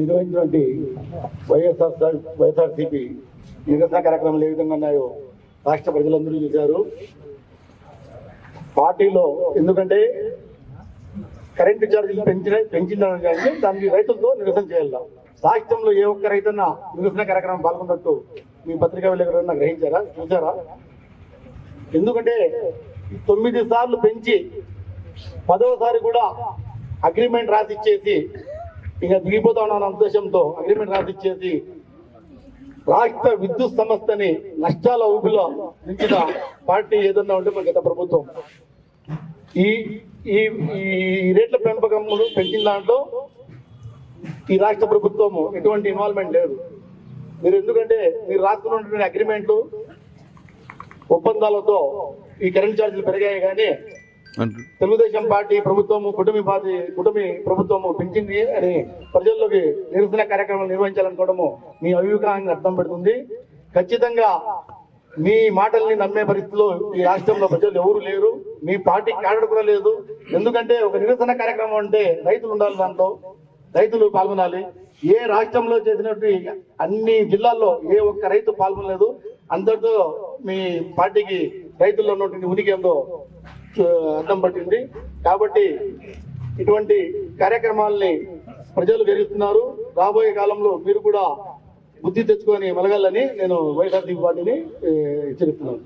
నిర్వహించినటువంటి వైఎస్ఆర్ వైఎస్ఆర్సీపీ నిరసన కార్యక్రమాలు ఏ విధంగా ఉన్నాయో రాష్ట్ర ప్రజలందరూ చూశారు. పార్టీలో ఎందుకంటే కరెంటు ఛార్జీలు పెంచిన పెంచిందని కానీ దానికి రైతులతో నిరసన చేయాలి. రాష్ట్రంలో ఏ ఒక్క రైతన్నా నిరసన కార్యక్రమం పాల్గొన్నట్టు మీ పత్రికా విలేకరులన్నా గ్రహించారా? చూసారా ఎందుకంటే తొమ్మిది సార్లు పెంచి పదవసారి కూడా అగ్రిమెంట్ రాసిచ్చేసి ఇక దిగిపోతా ఉన్న ఉద్దేశంతో అగ్రిమెంట్ రాసిచ్చేసి రాష్ట్ర విద్యుత్ సంస్థని నష్టాల ఊపిలో నించిన పార్టీ ఏదన్నా ఉంటే మన గత ప్రభుత్వం. ఈ ఈ ఈ రేట్ల పెంపకములు పెంచిన దాంట్లో ఈ రాష్ట్ర ప్రభుత్వము ఎటువంటి ఇన్వాల్వ్మెంట్ లేదు. మీరు ఎందుకంటే మీరు రాసుకున్నటువంటి అగ్రిమెంట్లు ఒప్పందాలతో ఈ కరెంట్ ఛార్జీలు పెరిగాయి కానీ తెలుగుదేశం పార్టీ ప్రభుత్వము కుటుంబ పార్టీ కుటుంబీ ప్రభుత్వము పెంచింది అని ప్రజల్లోకి నిరసన కార్యక్రమాలు నిర్వహించాలనుకోవడము మీ అవివేకాన్ని అర్థం పెడుతుంది. ఖచ్చితంగా మీ మాటల్ని నమ్మే పరిస్థితిలో ఈ రాష్ట్రంలో ప్రజలు ఎవరు లేరు. మీ పార్టీ క్యాడర్ కూడా లేదు. ఎందుకంటే ఒక నిరసన కార్యక్రమం అంటే రైతులు ఉండాలి దాంట్లో. రైతులు పాల్గొనాలి. ఏ రాష్ట్రంలో చేసినటువంటి అన్ని జిల్లాల్లో ఏ ఒక్క రైతు పాల్గొనలేదు. అందరితో మీ పార్టీకి రైతుల్లో ఉన్నటువంటి ఉనికి ఏందో అర్థం పట్టింది. కాబట్టి ఇటువంటి కార్యక్రమాల్ని ప్రజలు పెరుగుతున్నారు రాబోయే కాలంలో మీరు కూడా బుద్ధి తెచ్చుకొని మెలగాలని నేను వైఎస్ఆర్సీపీ పార్టీని హెచ్చరిస్తున్నాను.